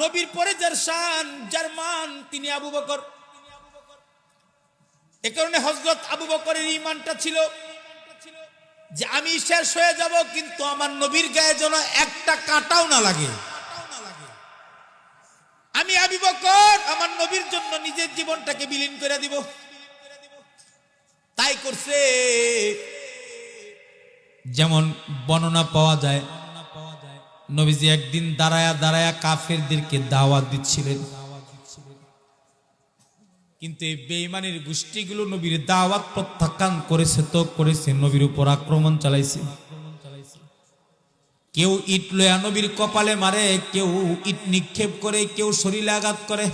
নবীর পরে যার শান, যার মান, তিনি আবু বকর। এ কারণে হজরত আবু বকরের ইমানটা ছিল যে আমি শেষ হয়ে যাব, কিন্তু আমার নবীর গায়ে যেন একটা কাটাও না লাগে। আমি আবি বকর, আমার নবীর জন্য নিজের জীবনটাকে বিলীন করে দিব। তাই করছে। যেমন বর্ণনা পাওয়া যায় নবীজি একদিন দাঁড়ায়া দাঁড়ায়া কাফেরদেরকে দাওয়াত দিচ্ছিলেন। কিন্তু এই বেইমানের গোষ্ঠীগুলো নবীর দাওয়াত প্রত্যাখ্যান করেছে তো করেছে, নবীর উপর আক্রমণ চালাইছে। কেউ ইট লয়া নবীর কপালে মারে, কেউ ইট নিক্ষেপ করে, কেউ শরীরে আঘাত করে।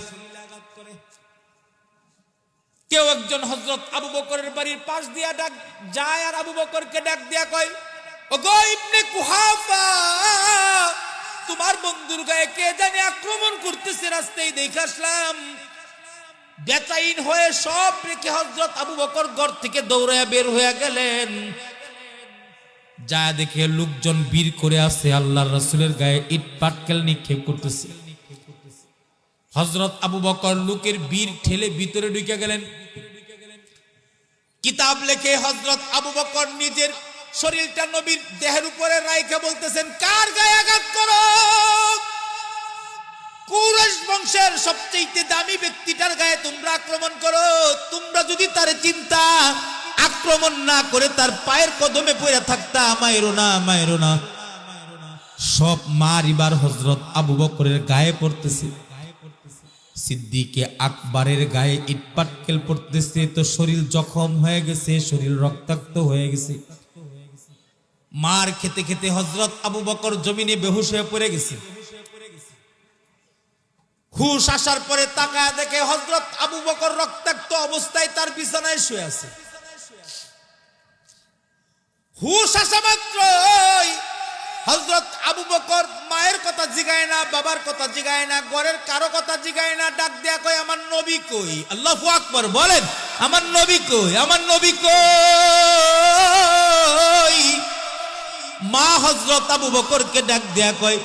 কেউ একজন হজরত আবু বকরের বাড়ির পাশ দিয়া ডাক যায় আর আবু বকরকে ডাক দিয়া কয় তোমার বন্ধুর গায়ে কে জানি আক্রমণ করতেছে রাস্তায় দেখে আসলাম। বেচাইন হয়ে সব রেখে হজরত আবু বকর ঘর থেকে দৌড়ায় বের হয়ে গেলেন। যা দেখে লোকজন বীর করে আসে আল্লাহ রসুলের গায়ে ইট পাটকেল নিক্ষেপ করতেছে। হজরত আবু বকর লোকের বীর ঠেলে ভিতরে ঢুকে গেলেন। কিতাব লেখে হজরত আবু বকর নিজের শরীরটা নবীর দেহের উপরে রাইখে বলতেছেন, কার গায়ে আঘাত করো? কুরাইশ বংশের সবচেয়ে দামি ব্যক্তিটার গায়ে তোমরা আক্রমণ করো। তোমরা যদি তার চিন্তা আক্রমণ না করে তার পায়ের কদমে পড়ে থাকতা মায়েরো না মায়েরো না। সব মারিবার হজরত আবু বকরের গায়ে পড়তেছে। সিদ্দিকে আকবরের গায়ে ইটপাটকেল পড়তেছে, তো শরীর জখম হয়ে গেছে, শরীর রক্তাক্ত হয়ে গেছে। মার খেতে খেতে হজরত আবু বকর জমিনে বেহুশ হয়ে পড়ে গেছে। হুশ আসার পরে তাকায় দেখে হজরত আবু বকর রক্তাক্ত অবস্থায় তার বিছানায় শুয়ে আছে। হুশ আসা মাত্রই হজরত আবু বকর মায়ের কথা জিগায় না, বাবার কথা জিগায় না, ঘরের কারও কথা জিগায় না, ডাক দেয়া কই আমার নবী কই? আল্লাহ আকবর বলেন, আমার নবী কই? আমার নবী কই? মা হজরত আবু বকরকে ডাক দেয়া কয়,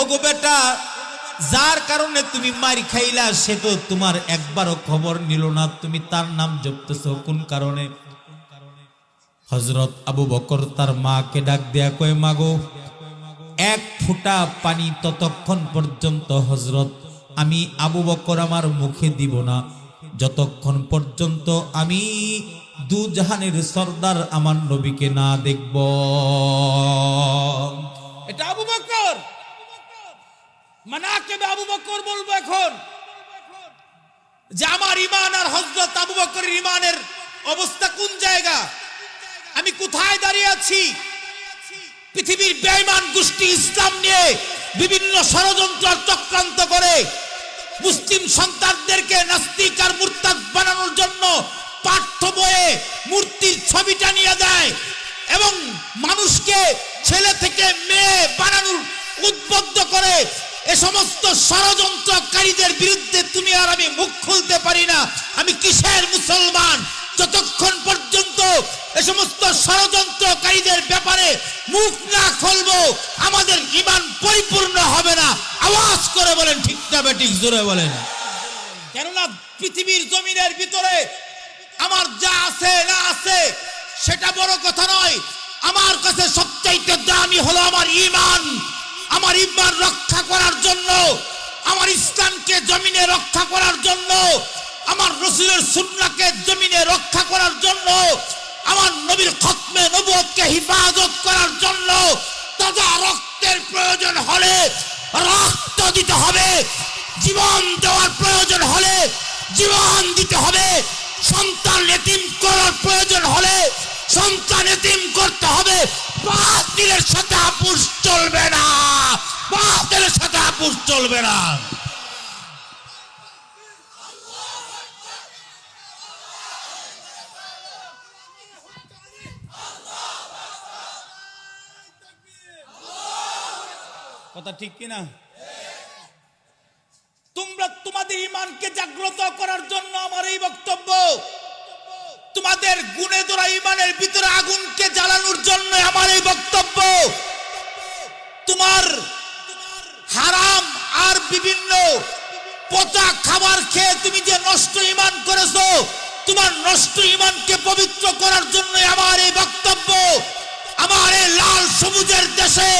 ওগো বেটা, যার কারণে তুমি মার খাইলা, সে তো তোমার একবারও খবর নিল না। তুমি তার নাম জপতেছ, কোন কারণে? হজরত আবু বকর তার মাকে ডাক দেয়া কয়, মাগো, এক ফোঁটা পানি ততক্ষণ পর্যন্ত হজরত আমি আবু বকর আমার মুখে দিব না। যতক্ষণ পর্যন্ত আমি দু জাহানের সর্দার আমার নবীকে না দেখব। এটা আবু বকর। মানাকে আবু বকর বলব এখন যে আমার ইমান আর হজরত আবু বকরের ইমানের অবস্থা কোন জায়গা? আমি কোথায় দাঁড়িয়ে আছি? পৃথিবীর বেঈমান গোষ্ঠী ইসলাম নিয়ে বিভিন্ন ষড়যন্ত্র চক্রান্ত করে মুসলিম সন্তানদেরকে নাস্তিক আর মুরতাদ বানানোর জন্য পাঠ্য বইয়ে মূর্তির ছবিটা নিয়ে দেয় এবং মানুষকে ছেলে থেকে মেয়ে বানানোর উদ্বুদ্ধ করে এ সমস্ত ষড়যন্ত্রকারীদের বিরুদ্ধে তুমি আর আমি মুখ খুলতে পারি না। আমি কিসের মুসলমান? যতক্ষণ পর্যন্ত এ সমস্ত ষড়যন্ত্রকারীদের ব্যাপারে মুখ না খুলবো, আমাদের ইমান পরিপূর্ণ হবে না। আওয়াজ করে বলেন, ঠিক না বেঠিক জোরে বলেন। কেননা পৃথিবীর জমিনের ভিতরে আমার যা আছে, না আছে, সেটা বড় কথা নয়। আমার কাছে সবচাইতে দামি হলো আমার ইমান আমার ইমান রক্ষা করার জন্য, আমার ইসলামকে জমিনে রক্ষা করার জন্য, আমার রসুলের সুন্নাকে জমিনে রক্ষা করার জন্য, আমার নবীর খতমে নবুয়তকে হিফাজত করার জন্য তাজা রক্তের প্রয়োজন হলে রক্ত দিতে হবে, জীবন দেওয়ার প্রয়োজন হলে জীবন দিতে হবে। সন্তান এতিম করার প্রয়োজন হলে সন্তান এতিম করতে হবে। বাতিলের সাথে আপুষ চলবে না। বাতিলের সাথে আপুষ চলবে না। কথা ঠিক কিনা তোমরা তোমাদের ইমানকে জাগ্রত করার জন্য আমার এই বক্তব্য। তোমাদের গুণে ধরা ইমানের ভিতরে আগুনকে জ্বালানোর জন্য আমার এই বক্তব্য। তোমার হারাম আর বিভিন্ন পচা খাবার খেয়ে তুমি যে নষ্ট ইমান করেছ, তোমার নষ্ট ইমানকে পবিত্র করার জন্য আমার এই বক্তব্য। আমার এই লাল সবুজের দেশে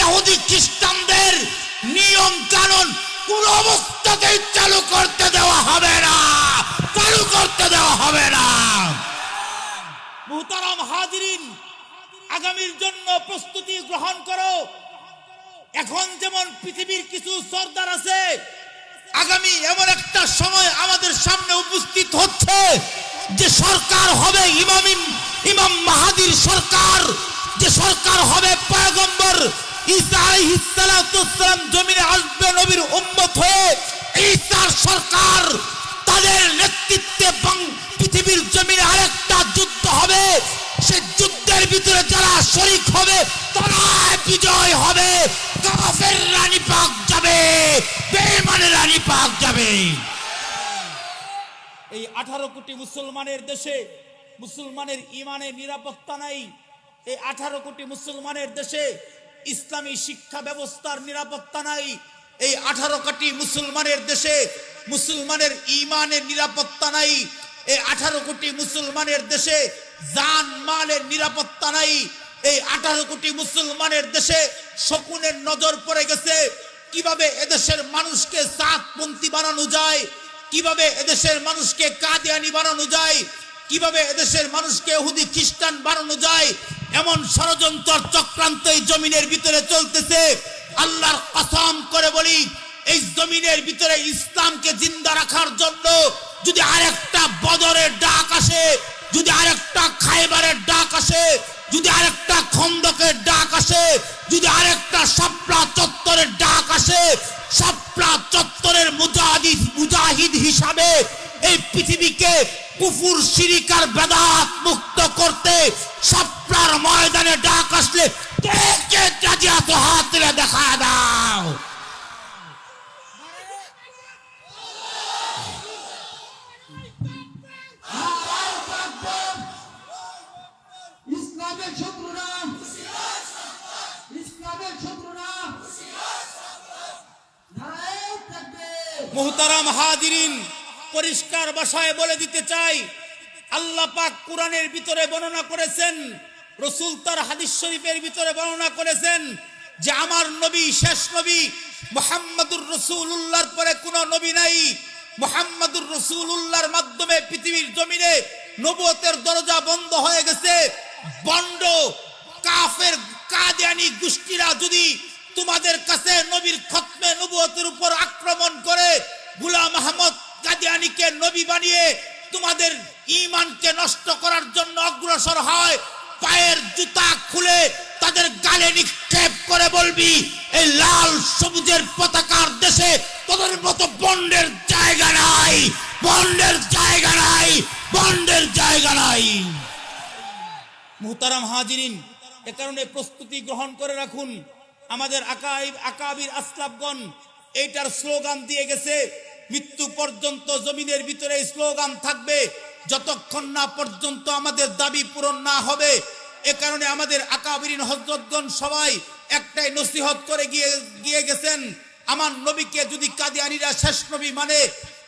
ইহুদি খ্রিস্টানদের নিয়ম কানুন কোন অবস্থাতেই চালু করতে দেওয়া হবে না। চালু করতে দেওয়া হবে না। মুহতারাম হাজিরিন, আগামীর জন্য প্রস্তুতি গ্রহণ করো। এখন যেমন পৃথিবীর কিছু সর্দার আছে, আগামী এমন একটা সময় আমাদের সামনে উপস্থিত হচ্ছে যে সরকার হবে ইমাম ইমাম মাহাদির সরকার, যে সরকার হবে পয়গম্বর তাদের নেতৃত্বে পৃথিবীর জমিনে আরেকটা যুদ্ধ হবে। সে যুদ্ধের ভিতরে যারা শরিক হবে তারা বিজয় হবে। কাফের রানী পাক যাবে বেঈমানের রানী পাক যাবে। এই আঠারো কোটি মুসলমানের দেশে মুসলমানের ইমানের নিরাপত্তা নাই। এই আঠারো কোটি মুসলমানের দেশে ইসলামী শিক্ষা ব্যবস্থার নিরাপত্তা নাই। এই আঠারো কোটি মুসলমানের দেশে মুসলমানের ইমানের নিরাপত্তা নাই। এই আঠারো কোটি মুসলমানের দেশে জান মালের নিরাপত্তা নাই। এই আঠারো কোটি মুসলমানের দেশে শকুনের নজর পড়ে গেছে। কীভাবে এদেশের মানুষকে সাতপন্থী বানানো যায়? কীভাবে এদেশের মানুষকে কাদিয়ানি বানানো যায়? কীভাবে এদেশের মানুষকে হুদি খ্রিস্টান বানানো যায়, এমন ষড়যন্ত্র চক্রান্ত এই জমিনের ভিতরে চলতেছে। আল্লাহর কসম করে বলি, এই জমিনের ভিতরে ইসলামকে জিন্দা রাখার জন্য যদি আরেকটা বদরের ডাক আসে, যদি আরেকটা খাইবারের ডাক আসে, যদি আরেকটা খন্দকের ডাক আসে, যদি আরেকটা সাপড়া চত্বরের ডাক আসে সাপড়া চত্বরের মুজাহিদ মুজাহিদ হিসাবে এই পৃথিবীকে কুফুর শিরিকার বেদাত মুক্ত করতে সাপড়ার ময়দানে ডাক আসলে কে কে রাজি আছো হাত দেখা দাও। মুহতারাম হাজিরিন পরিষ্কার ভাষায় বলে দিতে চাই। আল্লাহ পাক কোরআনের ভিতরে বর্ণনা করেছেন, রসুল তার হাদিস শরীফের ভিতরে বর্ণনা করেছেন যে আমার নবী, শেষ নবী মোহাম্মদুর রসুল রসুল্লাহর পরে কোনো নবী নাই। মোহাম্মদুর রসুল্লাহর মাধ্যমে পৃথিবীর জমিনে নবতের দরজা বন্ধ হয়ে গেছে। বন্ড, কাফের, কাদিয়ানি গোষ্ঠীরা যদি তোমাদের কাছে নবীর খতমে নবুয়তের উপর আক্রমণ করে, গুলাম আহমদ কাদিয়ানিকে নবী বানিয়ে তোমাদের ইমানকে নষ্ট করার জন্য অগ্রসর হয়, পায়ের জুতা খুলে তাদের গালে নিক্ষেপ করে বলবি, এই লাল সবুজের পতাকার দেশে তোদের মতো বন্ডের জায়গা নাই, বন্ডের জায়গা নাই, বন্ডের জায়গা নাই। মুহতারাম হাজিরিন, এ কারণে প্রস্তুতি গ্রহণ করে রাখুন। আমাদের আকাইব আকাবির আসলাফগণ, এইটার স্লোগান দিয়ে গেছে মৃত্যু পর্যন্ত জমিনের ভিতরে স্লোগান থাকবে, যতক্ষণ না পর্যন্ত আমাদের দাবি পূরণ না হবে। এ কারণে আমাদের আকাবিরিন হজরতগণ সবাই একটাই নসিহত করে গিয়ে গিয়ে গেছেন, আমার নবীকে যদি কাদিয়ানিরা শেষ নবী মানে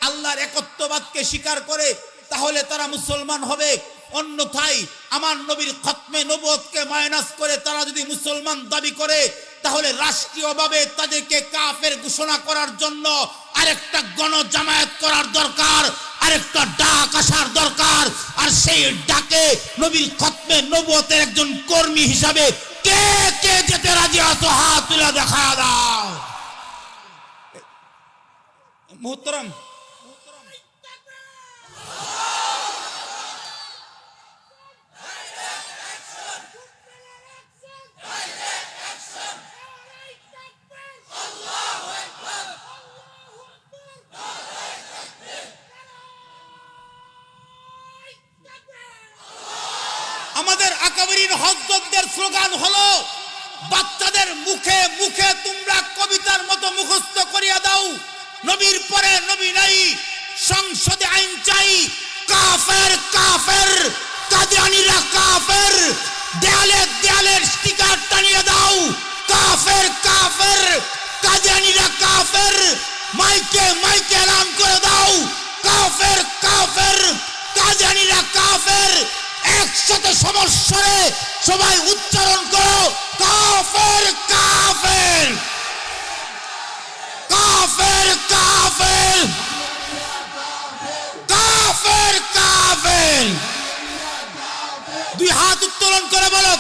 আল্লাহর একত্ববাদকে স্বীকার করে, তাহলে তারা মুসলমান হবে। অন্যথায় আমার নবীর খতমে নবতকে মাইনাস করে তারা যদি মুসলমান দাবি করে, তাহলে রাষ্ট্রীয়ভাবে তাদেরকে কাফের ঘোষণা করার জন্য আরেকটা গণ জামায়াত করার দরকার, আরেকটা ডাক আসার দরকার। আর সেই ডাকে নবীর খতমে নবতের একজন কর্মী হিসাবে কে কে যেতে রাজি আছো হাত তুলে দেখা দাও। মোহতরম আকাবরিন স্লোগান হলো, বাচ্চাদের মুখে মুখে তোমরা কবিতার মতো মুখস্থ করিয়া দাও। নবীর পরে নবী নাই, সংসদে আইন চাই, কাফের কাফের, কাদিয়ানিরা কাফের, দেয়ালে দেয়ালের স্টিকার টানিয়ে দাও। কাফের কাফের, কাদিয়ানিরা কাফের, মাইকে মাইকে এলান করে দাও। কাফের কাফের কাজানিরা কাফের একসাথে সমস্যা সবাই উচ্চারণ করো, কাফের কাফের। কাফের কাফের। কাফের কাফের। দুই হাত উত্তোলন করে বলো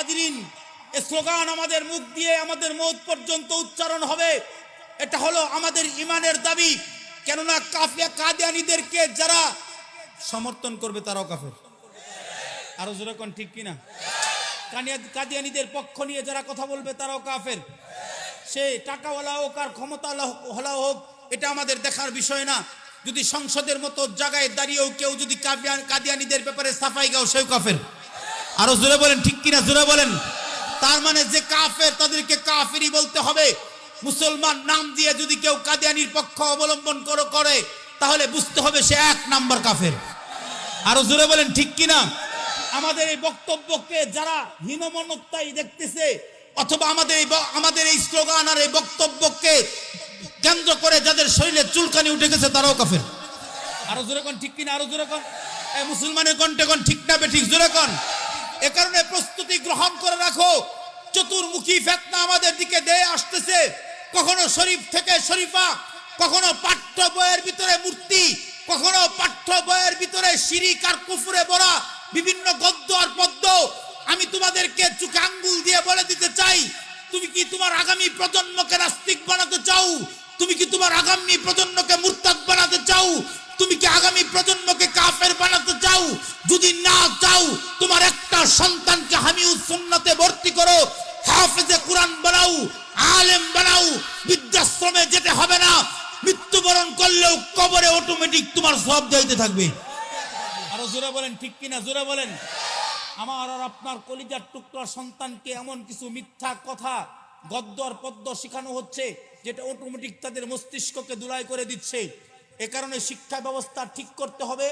হাজরিন, এ স্লোগান আমাদের মুখ দিয়ে, আমাদের মত পর্যন্ত উচ্চারণ হবে। এটা হলো আমাদের ইমানের দাবি। কেননা কাফিয়া কাদিয়ানিদেরকে যারা সমর্থন করবে, তারাও কাফের। আরও জোরে কোন ঠিক কিনা? কাদিয়ানিদের পক্ষ নিয়ে যারা কথা বলবে, তারাও কাফের। সে টাকাওয়ালা হোক আর ক্ষমতা হলা হোক, এটা আমাদের দেখার বিষয় না। যদি সংসদের মতো জায়গায় দাঁড়িয়েও কেউ যদি কাদিয়ানিদের ব্যাপারে সাফাই গাও, সেও কাফের। আরও জোরে বলেন, ঠিক কিনা জোরে বলেন? তার মানে যে কাফের, তাদেরকে কাফেরই বলতে হবে। মুসলমান নাম দিয়ে যদি কেউ কাদিয়ানির পক্ষ অবলম্বন করো, করে, তাহলে বুঝতে হবে সে এক নাম্বার কাফের। আরও জোরে বলেন, ঠিক কিনা? আমাদের এই বক্তব্যকে যারা হীনমনতাই দেখতেছে, অথবা আমাদের এই আমাদের এই স্লোগান আর এই বক্তব্যকে কেন্দ্র করে যাদের শরীরে চুলকানি উঠে গেছে, তারাও কাফের। আরও জোরে কোন, ঠিক কিনা? আরও জোরে কোন? মুসলমানের কণ্ঠে কোন, ঠিক না বে ঠিক? জোরে কোন? এ কারণে প্রস্তুতি গ্রহণ করে রাখো। চতুর্মুখী ফেতনা আমাদের দিকে দিয়ে আসতেছে। কখনো শরীফ থেকে শরীফা, কখনো পাঠ্য বইয়ের ভিতরে মূর্তি, কখনো পাঠ্য বইয়ের ভিতরে শিরিক আর কুফুরে ভরা বিভিন্ন গদ্য আর পদ্য। আমি তোমাদেরকে চোখে আঙ্গুল দিয়ে বলে দিতে চাই, তুমি কি তোমার আগামী প্রজন্মকে নাস্তিক বানাতে চাও? তুমি কি তোমার আগামী প্রজন্মকে মুরতাদ বানাতে চাও? তুমি কি আগামী প্রজন্মকে কাফের বানাতে চাও? যদি না চাও, তোমার একটা সন্তানকে হামিউস সুন্নাতে ভর্তি করো, হাফেজে কোরআন বানাও, আলেম বানাও, বৃদ্ধাশ্রমে যেতে হবে না, মৃত্যুবরণ করলেও কবরে অটোমেটিক তোমার সব যাইতে থাকবে। আরও জোরে বলেন, ঠিক কিনা? জোরে বলেন। আমার আর আপনার কলিজার টুকরা সন্তানকে এমন কিছু মিথ্যা কথা গদ্য আর পদ্য শেখানো হচ্ছে, যেটা অটোমেটিক তাদের মস্তিষ্ককে দুলাই করে দিচ্ছে। এ কারণে শিক্ষা ব্যবস্থা ঠিক করতে হবে।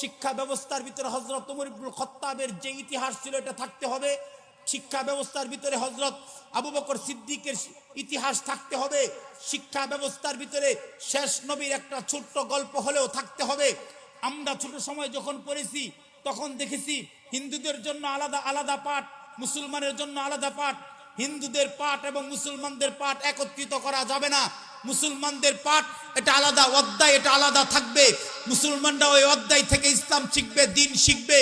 শিক্ষা ব্যবস্থার ভিতরে হজরত উমর ইবনুল খত্তাবের যে ইতিহাস ছিল এটা থাকতে হবে। শিক্ষা ব্যবস্থার ভিতরে হজরত আবু বকর সিদ্দিকের ইতিহাস থাকতে হবে। শিক্ষা ব্যবস্থার ভিতরে শেষ নবীর একটা ছোট্ট গল্প হলেও থাকতে হবে। আমরা ছোট সময় যখন পড়েছি, তখন দেখেছি হিন্দুদের জন্য আলাদা আলাদা পাঠ, মুসলমানের জন্য আলাদা পাঠ, হিন্দুদের পাঠ এবং মুসলমানদের পাঠ একত্রিত করা যাবে না। মুসলমানদের পাঠ, এটা আলাদা অধ্যায়, এটা আলাদা থাকবে। মুসলমানরা ওই অধ্যায় থেকে ইসলাম শিখবে, দিন শিখবে,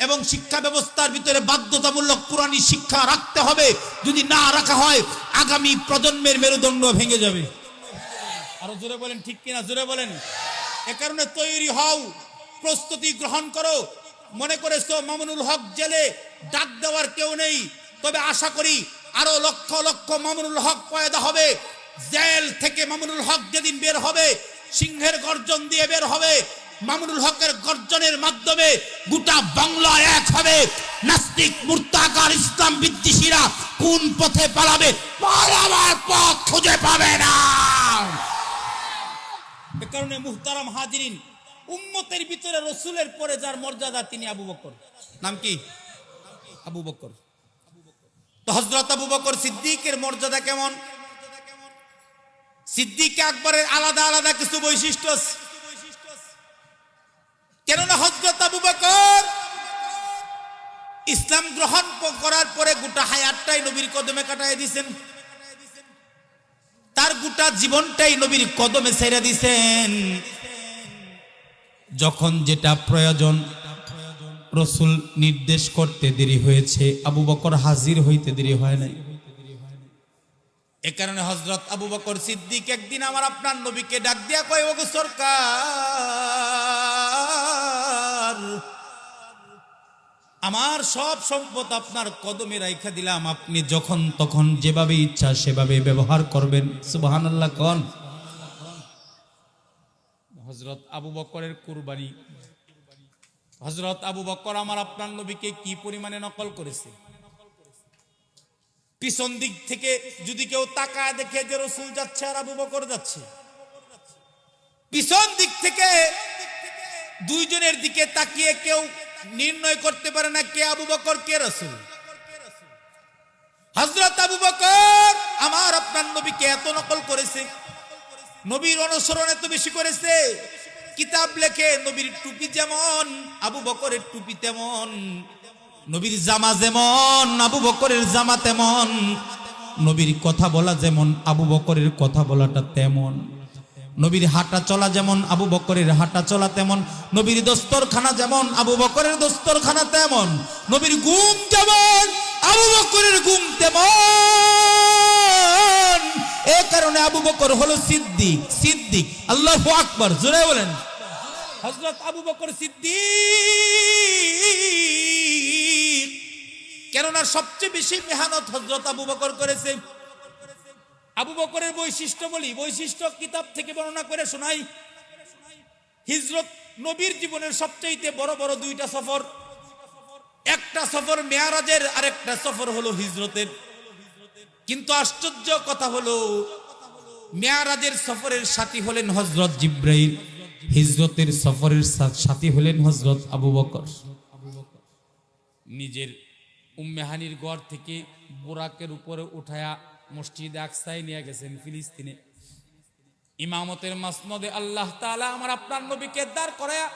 এবং শিক্ষা ব্যবস্থার ভিতরে বাধ্যতামূলক কোরআনী শিক্ষা রাখতে হবে। যদি না রাখা হয়, আগামী প্রজন্মের মেরুদণ্ড ভেঙে যাবে। আরও জোরে বলেন, ঠিক কিনা? জোরে বলেন। এ কারণে তৈরি হও, প্রস্তুতি গ্রহণ করো। মনে করেছ, মামুনুল হক জেলে ডাক দেওয়ার কেউ নেই? তবে আশা করি, আরও লক্ষ লক্ষ মামুনুল হক পয়দা হবে। জেল থেকে মামুনুল হক যেদিন বের হবে, সিংহের গর্জন দিয়ে বের হবে, মামুনুল হকের গর্জনের মাধ্যমে গোটা বাংলা এক হবে। নাস্তিক, মুর্তাকার, ইসলাম বিদ্বেষীরা কোন পথে পালাবে পালাবার পথ খুঁজে পাবে না। এ কারণে মুহতারাম হাজিরিন, উম্মতের ভিতরে রসুলের পরে যার মর্যাদা তিনি আবু বকর। নাম কি? আবু বকর। তো হজরত আবু বকর সিদ্দিকের মর্যাদা কেমন? সিদ্দিক আকবরের আলাদা আলাদা কিছু বৈশিষ্ট্য। কেননা হজরত আবু বকর ইসলাম গ্রহণ করার পরে গোটা হায়াতটাই নবীর কদমে কাটায় দিয়েছেন তার গোটা জীবনটাই নবীর কদমে ছেড়ে দিছেন। যখন যেটা প্রয়োজন, রসুল নির্দেশ করতে দেরি হয়েছে, আবু বকর হাজির হইতে দেরি হয় নাই। এ কারণে হজরত আবু বকর সিদ্দিক একদিন আমার আপনার নবীকে ডাক দিয়া কয়, ওগো সরকার, আমার সব সম্পদ আপনার কদমে রাইখা দিলাম। আপনি যখন তখন যেভাবে ইচ্ছা সেভাবে ব্যবহার করবেন। সুবাহান আল্লাহ কন? হজরত আবু বকরের কুরবানি। হজরত আবু বকর আমার আপনার নবীকে কি পরিমাণে নকল করেছে? পিছন দিক থেকে যদি কেউ তাকায় দেখে যে রসুল যাচ্ছে আর আবু বকর যাচ্ছে। পিছন দিক থেকে দুইজনের দিকে তাকিয়ে কেউ নির্ণয় করতে পারে না কে আবু বকর, কে রসুল। হজরত আবু বকর আমার আপনার নবীকে এত নকল করেছে, নবীর অনুসরণ এত বেশি করেছে। কিতাব লেখে নবীর টুপি যেমন, আবু বকরের টুপি তেমন। নবীর জামা যেমন, আবু বকরের জামা তেমন। নবীর কথা বলা যেমন, আবু বকরের কথা বলাটা তেমন। নবীর হাঁটা চলা যেমন, আবু বকরের হাঁটা চলা তেমন। নবীর দস্তরখানা যেমন, আবু বকরের দস্তরখানা তেমন। নবীর ঘুম যেমন, আবু বকরের ঘুম তেমন। এ কারণে আবু বকর হলো সিদ্দিক সিদ্দিক। আল্লাহ আকবর, জোরে বলেন। হজরত আবু বকর সিদ্দিক। কেননা সবচেয়ে বেশি মেহানত হজরত আবু বকর করেছে। আবু বকরের বৈশিষ্ট্য বলি, বৈশিষ্ট্য কিতাব থেকে বর্ণনা করে শোনাই। হিজরত নবীর জীবনের সবচাইতে বড় বড় দুইটা সফর। একটা সফর মেয়ারাজের আর একটা সফর হলো হিজরতের। কিন্তু আশ্চর্য কথা হলো, মেয়ারাজের সফরের সাথী হলেন হজরত জিব্রাইল। হিজরতের সফরের সাথী হলেন হজরত আবু বকর। নিজের উম্মেহানির গড় থেকে বোরাকের উপরে উঠায়া মসজিদ আকসায় নিয়ে গেছেন ফিলিস্তিনে। ইমামতের মাসনদে আল্লাহ তাআলা আমার আপনার নবীকে দাঁড় করায়া,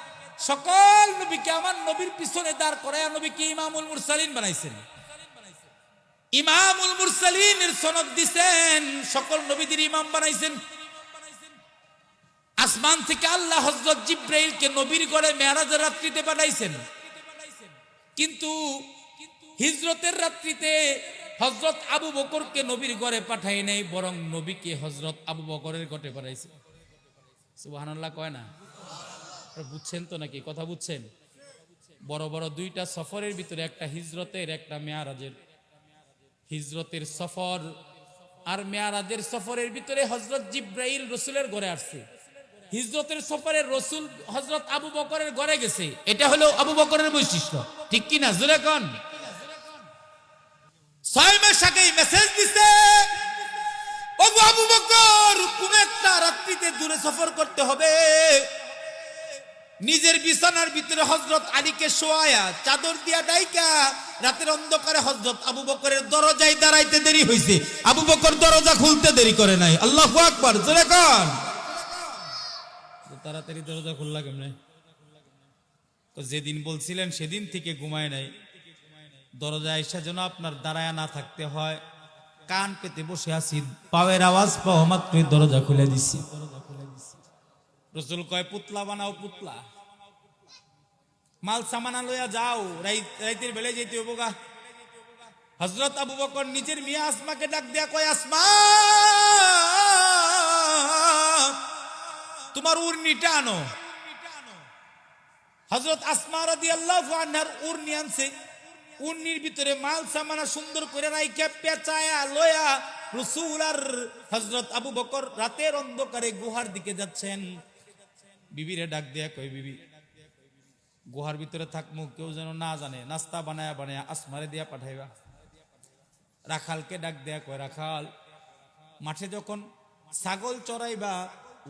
সকল নবীকে আমার নবীর পিছনে দাঁড় করায়া নবীকে ইমামুল মুরসালিন বানাইছেন। ইমামুল মুরসালিনের সনদ দিছেন, সকল নবীদের ইমাম বানাইছেন। আসমান থেকে আল্লাহ হযরত জিব্রাইলকে নবীর গড়ে মেরাজের রাত্রিতে বানাইছেন কিন্তু হিজরতের রাত্রিতে হজরত আবু বকরকে নবীর ঘরে পাঠাই নাই, বরং নবীকে হজরত আবু বকরের ঘটে পাঠাইছে। সুবহানাল্লাহ কয় না? বুঝছেন তো নাকি? কথা বুঝছেন? বড় বড় দুইটা সফরের ভিতরে একটা হিজরতের, একটা মেয়ারাজের। হিজরতের সফর আর মেয়ারাজের সফরের ভিতরে হজরত জিব্রাইল রসুলের ঘরে আসছে। হিজরতের সফরে রসুল হজরত আবু বকরের ঘরে গেছে। এটা হলো আবু বকরের বৈশিষ্ট্য। ঠিক কন। ছয় মাস মেসেজ দিছে ও গো আবু বকর কোন একটা রাত্রিতে দূরে সফর করতে হবে। নিজের বিছানার ভিতরে হজরত আলীকে শোয়ায়া চাদর দিয়া ডাইকা রাতের অন্ধকারে হজরত আবু বকরের দরজায় দাঁড়াইতে দেরি হয়েছে আবু বকর দরজা খুলতে দেরি করে নাই। আল্লাহ আকবার, জোরে কন। তাড়াতাড়ি দরজা খুললা কেমনে? যেদিন বলছিলেন সেদিন থেকে ঘুমায় নাই। দরজা এসে যেন আপনার দাঁড়ায় না থাকতে হয়। কান পেতে বসে আছি, পাওয়ের আওয়াজ পাওয়া মাত্রই দরজা খুলে দিছি। রসুল কয়, পুতলা বানাও, পুতলা। মাল সামানা লইয়া যাও রাই- রাইতের বেলে যেতে হব গা। হজরত আবু বকর নিজের মিয়া আসমাকে ডাক দেয়া কয়, আসমা! তোমার উর্নিটা আনো হজরত আসমা রাদি আল্লাহ উর্নি আনছে। উর্নির ভিতরে মাল সামানা সুন্দর করে রাইখা, পেঁচায়া, লয়া রসুল আর হজরত আবু বকর রাতের অন্ধকারে গুহার দিকে যাচ্ছেন। বিবিরে ডাক দেয়া কই বিবি, গুহার ভিতরে থাকমু, কেউ যেন না জানে, নাস্তা বানায়া বানায়া আসমারে দিয়া পাঠাইবা। রাখালকে ডাক দেয়া কয়, রাখাল, মাঠে যখন ছাগল চড়াইবা,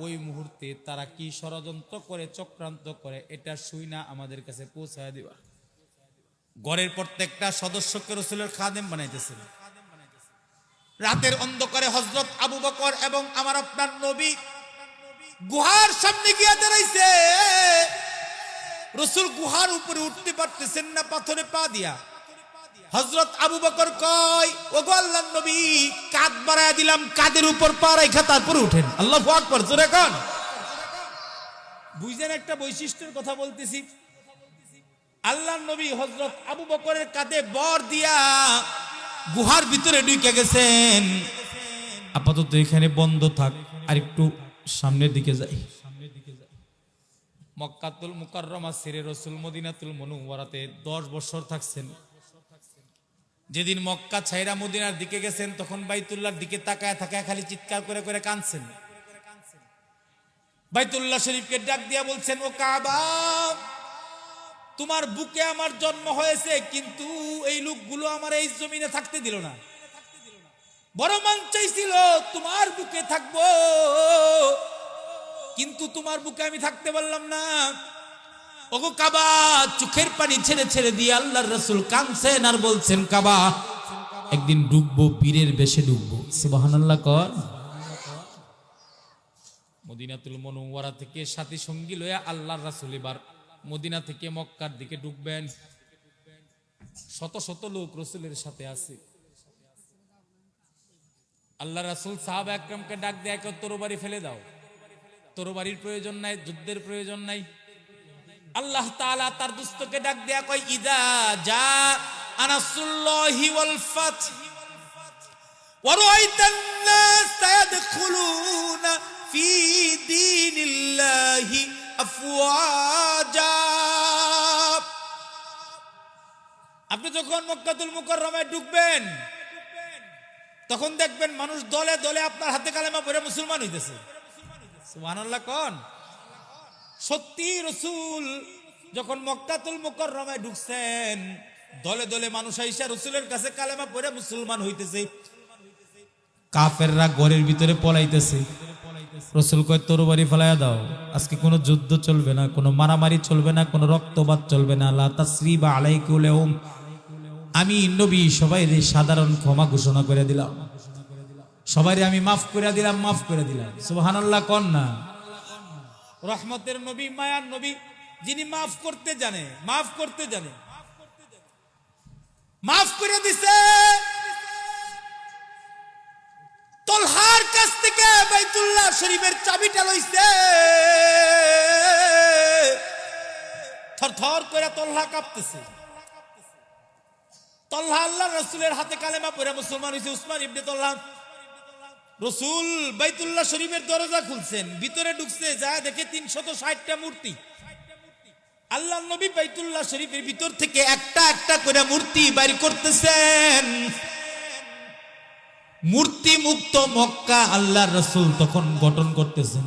ওই মুহূর্তে তারা কি ষড়যন্ত্র করে, চক্রান্ত করে, এটা শুই না আমাদের কাছে পৌঁছায় দিবা। ঘরের প্রত্যেকটা সদস্যকে রসুলের খাদেম বানাইতেছেন। রাতের অন্ধকারে হজরত আবু বকর এবং আমার আপনার নবী গুহার সামনে গিয়া দাঁড়াইছে। রসুল গুহার উপরে উঠতে পারতেছেন না, পাথরে পা দিয়া। হজরত আবু বকর কয় ও গো নবী, কাঁধ বাড়ায় দিলাম কাদের উপর পা রাখা তারপরে উঠেন। আল্লাহ আকবর, জোরে কন। বুঝলেন একটা বৈশিষ্ট্যের কথা বলতেছি। আল্লাহর নবী হজরত আবু বকরের কাঁধে বর দিয়া গুহার ভিতরে ঢুকে গেছেন। আপাতত এখানে বন্ধ থাক, আর একটু সামনের দিকে যাই। মক্কাতুল মুকাররমা, সিরে রসুল মদিনাতুল মনুওয়ারাতে দশ বছর থাকছেন। যেদিন মক্কা ছাইরা মদিনার দিকে গেছেন, তখন বাইতুল্লাহর দিকে তাকায় তাকায় খালি চিৎকার করে করে কাঁদছেন। বাইতুল্লাহ শরীফকে ডাক দিয়া বলছেন, ও কাবা তোমার বুকে আমার জন্ম হয়েছে, কিন্তু এই লোকগুলো আমার এই জমিনে থাকতে দিল না। বড় মান চাইছিল তোমার বুকে থাকব। কিন্তু তোমার বুকে আমি থাকতে পারলাম না। ওগো কাবা, চোখের পানি ছেড়ে ছেড়ে দিয়ে আল্লাহর রসুল কাঁদছেন আর বলছেন, কাবা, একদিন ডুববো বীরের বেশে ডুববো। সুবহানাল্লাহ কর। মদিনাতুল মনোয়ারা থেকে সাথী সঙ্গী লয়ে আল্লাহর রাসূল এবার মদিনা থেকে মক্কার দিকে ঢুকবেন। শত শত লোক রসুলের সাথে আছে। আল্লাহ রাসুল সাহাব একরমকে ডাক দেয় তোর তরবারি ফেলে দাও। তরবারির প্রয়োজন নাই, যুদ্ধের প্রয়োজন নাই। আল্লাহ তাআলা তার দুস্থকে ডাক দেয়া কয়, ইদা যা আনাসুল্লাহি আপনি যখন মক্কাতুল মুকাররমায় ঢুকবেন, তখন দেখবেন মানুষ দলে দলে আপনার হাতে কালেমা পড়ে মুসলমান হইতেছে। কোন? সত্যি রসুল যখন মক্কাতুল মুকাররমায় ঢুকছেন, দলে দলে মানুষ আইসা রসুলের কাছে কালেমা পরে মুসলমান হইতেছে। কাফেররা ঘরের ভিতরে পলাইতেছে। রসুল কয় তরবারি ফেলাইয়া দাও। আজকে কোনো যুদ্ধ চলবে না, কোনো মারামারি চলবে না, কোনো রক্তপাত চলবে না। আল্লাহ তাসরিবা আলাইকুম আমি নবী, সবাই সাধারণ ক্ষমা ঘোষণা করে দিলাম। সবাই আমি মাফ করে দিলাম, মাফ করে দিলাম। সুবহানাল্লাহ কন না। রহমতের নবী, মায়ার নবী, যিনি মাফ করতে জানে, মাফ করতে জানে। মাফ করে দিছে। তলহার কাছ থেকে বাইতুল্লাহ শরীফের চাবিটা লইছে। থরথর করে তলহা কাঁপতেছে। তলহা আল্লাহ রসুলের হাতে কালেমা পড়ে মুসলমান হয়েছে উসমান ইবনে তলহা। রসুল বাইতুল্লাহ শরীফের দরজা খুলছেন, ভিতরে ঢুকছে, যা দেখে তিনশত ষাটটা মূর্তি। আল্লাহ নবী বাইতুল্লাহ শরীফের ভিতর থেকে একটা একটা করে মূর্তি বাইর করতেছেন। মূর্তি মুক্ত মক্কা আল্লাহর রসুল তখন গঠন করতেছেন।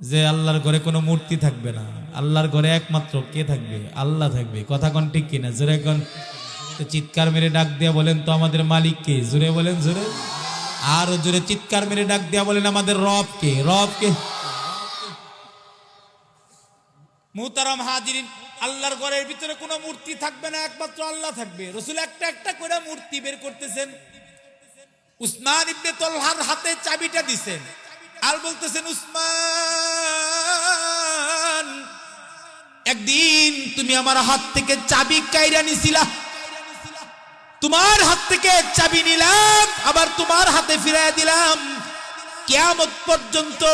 যে আল্লাহর ঘরে কোনো মূর্তি থাকবে না। আল্লাহর ঘরে একমাত্র কে থাকবে? আল্লাহ থাকবে। কথা কোন ঠিক কিনা? জোরে কোন? চিৎকার মেরে ডাক দিয়া বলেন তো আমাদের মালিক কে? জোরে বলেন, জোরে। আর জোরে চিৎকার মেরে ডাক দিয়া বলেন আমাদের রব কে? রব কে? মুহতারাম হাজিরিন, আল্লাহর ঘরের ভিতরে কোনো মূর্তি থাকবে না, একমাত্র আল্লাহ থাকবে। রসুল একটা একটা করে মূর্তি বের করতেছেন। উসমান ইবনে তলহার হাতে চাবিটা দিছেন। আর বলতেছেন, উসমান, একদিন তুমি আমার হাত থেকে চাবি কাইরা নিছিলা। তোমার হাত থেকে চাবি নিলাম, আবার তোমার হাতে ফিরাইয়া দিলাম। কেয়ামত পর্যন্ত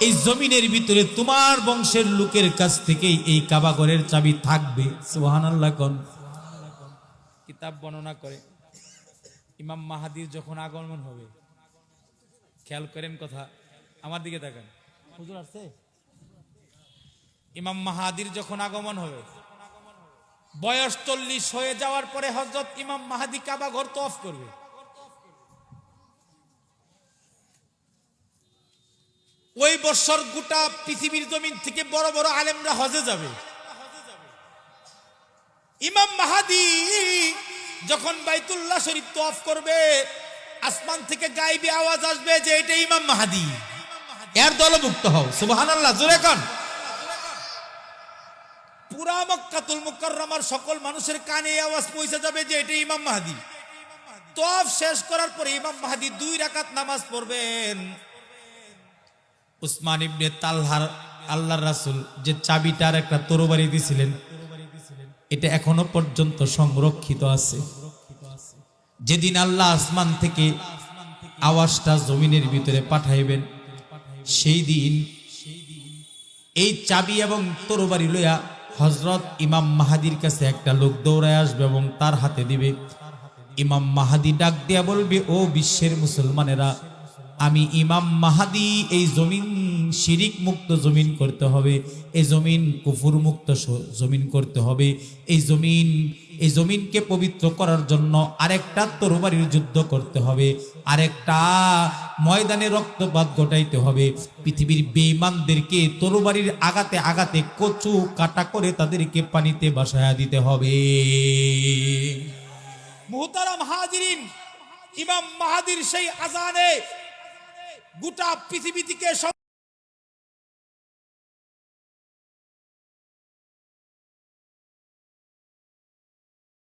এই জমিনের ভিতরে তোমার বংশের লোকের কাছ থেকেই এই কাবাগরের চাবি থাকবে। সুবহানাল্লাহ কোন। কিতাব বর্ণনা করে। ইমাম মাহাদির যখন আগমন হবে খেয়াল করেন কথা আমার দিকে তাকান। হুজুর আসছে? ইমাম মাহাদির যখন আগমন হবে বয়স চল্লিশ হয়ে যাওয়ার পরে হজরত ইমাম মাহাদি কাবা ঘর তো অফ করবে। ওই বছর গোটা পৃথিবীর জমিন থেকে বড় বড় আলেমরা হজে যাবে। ইমাম মাহাদি যখন বাইতুল্লাহ শরীফ তোয়াফ করবে, আসমান থেকে গাইবি আওয়াজ আসবে যে এটা ইমাম মাহাদি। এর দলমুক্ত হও, সুবহানাল্লাহ, জোরে কন। পুরা মক্কাতুল মুকাররমার সকল মানুষের কানে আওয়াজ পৌঁছে যাবে যে এটা ইমাম মাহাদি। তোয়াফ শেষ করার পরে ইমাম মাহাদি দুই রাকাত নামাজ পড়বেন। উসমান ইবনে তালহার আল্লাহর রাসূল যে চাবিটার একটা তরবারি দিছিলেন এটা এখনও পর্যন্ত সংরক্ষিত আছে। যেদিন আল্লাহ আসমান থেকে আওয়াজটা জমিনের ভিতরে পাঠাইবেন, সেই দিন এই চাবি এবং তরবারি লইয়া হজরত ইমাম মাহাদির কাছে একটা লোক দৌড়ায় আসবে এবং তার হাতে দিবে। ইমাম মাহাদি ডাক দিয়া বলবে, ও বিশ্বের মুসলমানেরা, আমি ইমাম মাহাদি এই জমিন শিরিক মুক্ত জমিন করতে হবে এই জমিন কুফুর মুক্ত জমিন করতে হবে। এই জমিন, এই জমিনকে পবিত্র করার জন্য আরেকটা তরবারির যুদ্ধ করতে হবে, আরেকটা ময়দানে রক্তপাত ঘটাইতে হবে। পৃথিবীর বেঈমানদেরকে তরবারির আগাতে আগাতে কচু কাটা করে তাদেরকে পানিতে বাসায়া দিতে হবে। ইমাম মাহাদির সেই আজানে গোটা পৃথিবী থেকে